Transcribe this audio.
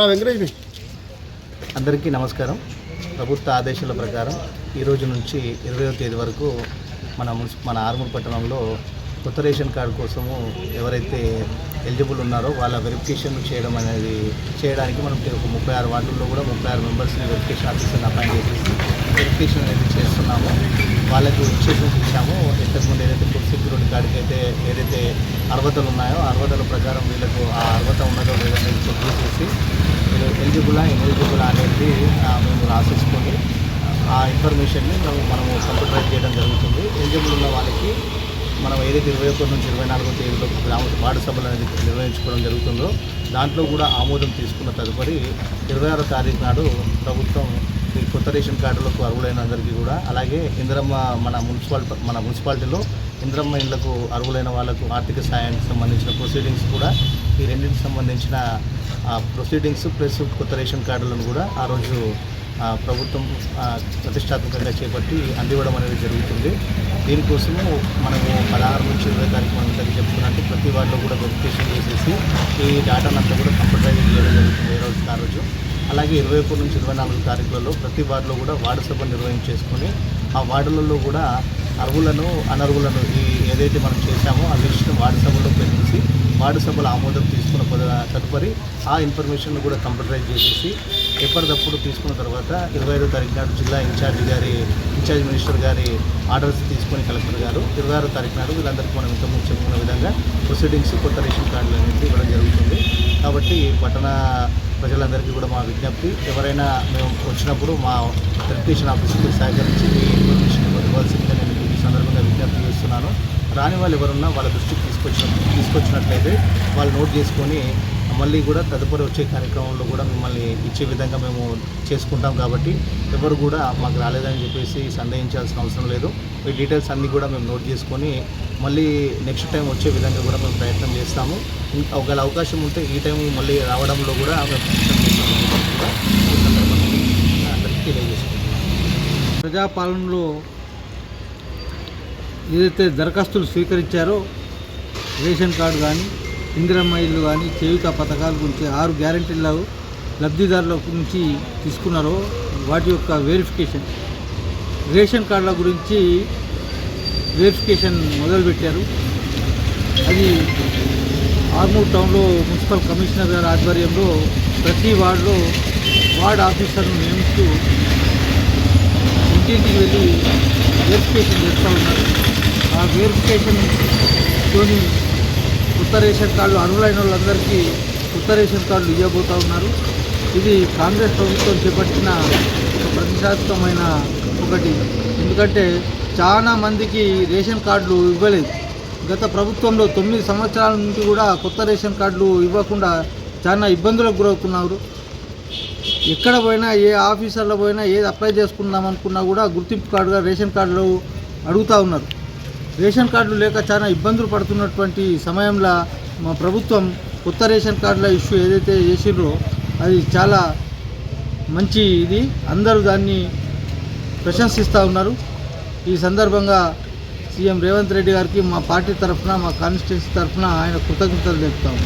వెంకటేష్ అందరికీ నమస్కారం. ప్రభుత్వ ఆదేశాల ప్రకారం ఈరోజు నుంచి ఇరవయో తేదీ వరకు మన మున్సి మన ఆర్మూర్ పట్టణంలో కొత్త రేషన్ కార్డు కోసము ఎవరైతే ఎలిజిబుల్ ఉన్నారో వాళ్ళ వెరిఫికేషన్ చేయడం అనేది చేయడానికి మనం ఒక ముప్పై ఆరు వార్డుల్లో కూడా ముప్పై ఆరు మెంబర్స్ని వెరిఫికేషన్ ఆఫీసర్ని అపాయింట్ చేసేసి వెరిఫికేషన్ అనేది చేస్తున్నాము. వాళ్ళకి ఇన్స్ట్రక్షన్స్ ఇచ్చాము ఇంతకుముందు ఏదైతే ఫుడ్ సెక్యూరిటీ కార్డుకి అయితే ఏదైతే అర్హతలు ఉన్నాయో అర్హతల ప్రకారం వీళ్ళకు ఆ అర్హత ఉన్నదో లేదో అనేది చెక్ చేసేసి ఎలిజిబులా ఇన్ఎలిజిబులా అనేది మేము రాసేసుకొని ఆ ఇన్ఫర్మేషన్ని మేము మనము కంప్యూటరైజ్ చేయడం జరుగుతుంది. ఎలిజిబుల్ ఉన్న వాళ్ళకి మనం ఏదైతే ఇరవై ఒకటి నుంచి ఇరవై నాలుగో తేదీలో గ్రామ వార్డు సభలు అనేది నిర్వహించుకోవడం జరుగుతుందో దాంట్లో కూడా ఆమోదం తీసుకున్న తదుపరి ఇరవై ఆరో తారీఖు నాడు ప్రభుత్వం ఈ కొత్త రేషన్ కార్డులకు అర్హులైన అందరికీ కూడా అలాగే ఇంద్రమ్మ మన మున్సిపల్ మన మున్సిపాలిటీలో ఇంద్రమ్మ ఇళ్ళకు అర్హులైన వాళ్ళకు ఆర్థిక సాయానికి సంబంధించిన ప్రొసీడింగ్స్ కూడా ఈ రెండింటికి సంబంధించిన ప్రొసీడింగ్స్ ప్లస్ కొత్త రేషన్ కార్డులను కూడా ఆ రోజు ప్రభుత్వం ప్రతిష్టాత్మకంగా చేపట్టి అందివ్వడం అనేది జరుగుతుంది. దీనికోసము మనము పదహారు నుంచి ఇరవై తారీఖు మనం ఇంతకు చెప్తున్నట్టు ప్రతి వాటిలో కూడా వెరిఫికేషన్ చేసేసి ఈ డేటానంతా కూడా కంప్యూటరైజ్ చేయడం జరుగుతుంది ఏ రోజు ఆ రోజు. అలాగే ఇరవై ఒకటి నుంచి ఇరవై నాలుగు తారీఖులలో ప్రతి వార్డులో కూడా వార్డు సభ నిర్వహించేసుకొని ఆ వార్డులలో కూడా అర్హులను అనర్హులను ఈ ఏదైతే మనం చేశామో ఆ లిస్టును వార్డు సభలో పెట్టేసి వార్డు సభల ఆమోదం తీసుకున్న పద- తదుపరి ఆ ఇన్ఫర్మేషన్ కూడా కంప్యూటరైజ్ చేసేసి ఎప్పటికప్పుడు తీసుకున్న తర్వాత ఇరవై ఐదో తారీఖు నాడు జిల్లా ఇన్ఛార్జి గారి ఇన్ఛార్జ్ మినిస్టర్ గారి ఆర్డర్స్ తీసుకొని కలెక్టర్ గారు ఇరవై ఆరో తారీఖు నాడు వీళ్ళందరికీ మనం ఇంతకుముందు చెప్పుకున్న విధంగా ప్రొసీడింగ్స్ కొత్త రేషన్ కార్డులు అనేది ఇవ్వడం జరుగుతుంది. కాబట్టి పట్టణ ప్రజలందరికీ కూడా మా విజ్ఞప్తి ఎవరైనా మేము వచ్చినప్పుడు మా వెరిఫికేషన్ ఆఫీస్కి సహకరించి మీ ఇన్ఫర్మేషన్ ఇవ్వవలసిందిగా నేను ఈ సందర్భంగా విజ్ఞప్తి చేస్తున్నాను. రాని వాళ్ళు ఎవరున్నా వాళ్ళ దృష్టికి తీసుకొచ్చిన తీసుకొచ్చినట్లయితే వాళ్ళు నోట్ చేసుకొని మళ్ళీ కూడా తదుపరి వచ్చే కార్యక్రమంలో కూడా మిమ్మల్ని ఇచ్చే విధంగా మేము చేసుకుంటాం కాబట్టి ఎవరు కూడా మాకు రాలేదని చెప్పేసి సందేహించాల్సిన అవసరం లేదు. మీ డీటెయిల్స్ అన్నీ కూడా మేము నోట్ చేసుకొని మళ్ళీ నెక్స్ట్ టైం వచ్చే విధంగా కూడా మేము ప్రయత్నం చేస్తాము. ఒకవేళ అవకాశం ఉంటే ఈ టైం మళ్ళీ రావడంలో కూడా మేము ప్రయత్నం చేస్తాము. అందరికీ తెలియజేసుకుంటాం ప్రజాపాలనలో ఏదైతే దరఖాస్తులు స్వీకరించారో రేషన్ కార్డు కానీ ఇందిరమ్మ ఇల్లు కానీ చేయుత పథకాల గురించి ఆరు గ్యారంటీల లబ్ధిదారుల గురించి తీసుకున్నారో వాటి యొక్క వెరిఫికేషన్ రేషన్ కార్డుల గురించి వెరిఫికేషన్ మొదలుపెట్టారు. అది ఆర్మూర్ టౌన్లో మున్సిపల్ కమిషనర్ గారి ఆధ్వర్యంలో ప్రతి వార్డులో వార్డ్ ఆఫీసర్ను నియమిస్తూ ఇంటింటికి వెళ్ళి వెరిఫికేషన్ చేస్తూ ఉన్నారు. ఆ వెరిఫికేషన్ తోని కొత్త రేషన్ కార్డులు అర్హులైన వాళ్ళందరికీ కొత్త రేషన్ కార్డులు ఇవ్వబోతూ ఉన్నారు. ఇది కాంగ్రెస్ ప్రభుత్వం చేపట్టిన ఒక ప్రతిష్టాత్మకమైన ఒకటి. ఎందుకంటే చాలా మందికి రేషన్ కార్డులు ఇవ్వలేదు. గత ప్రభుత్వంలో తొమ్మిది సంవత్సరాల నుంచి కూడా కొత్త రేషన్ కార్డులు ఇవ్వకుండా చాలా ఇబ్బందులకు గురవుతున్నారు. ఎక్కడ పోయినా ఏ ఆఫీసర్లో పోయినా ఏది అప్లై చేసుకుందాం అనుకున్నా కూడా గుర్తింపు కార్డుగా రేషన్ కార్డులు అడుగుతూ ఉన్నారు. రేషన్ కార్డులు లేక చాలా ఇబ్బందులు పడుతున్నటువంటి సమయంలో మా ప్రభుత్వం కొత్త రేషన్ కార్డుల ఇష్యూ ఏదైతే చేసిండ్రో అది చాలా మంచి ఇది. అందరూ దాన్ని ప్రశంసిస్తూ ఉన్నారు. ఈ సందర్భంగా సీఎం రేవంత్ రెడ్డి గారికి మా పార్టీ తరఫున మా కాన్స్టిట్యున్సీ తరఫున ఆయన కృతజ్ఞతలు తెలుపుతాము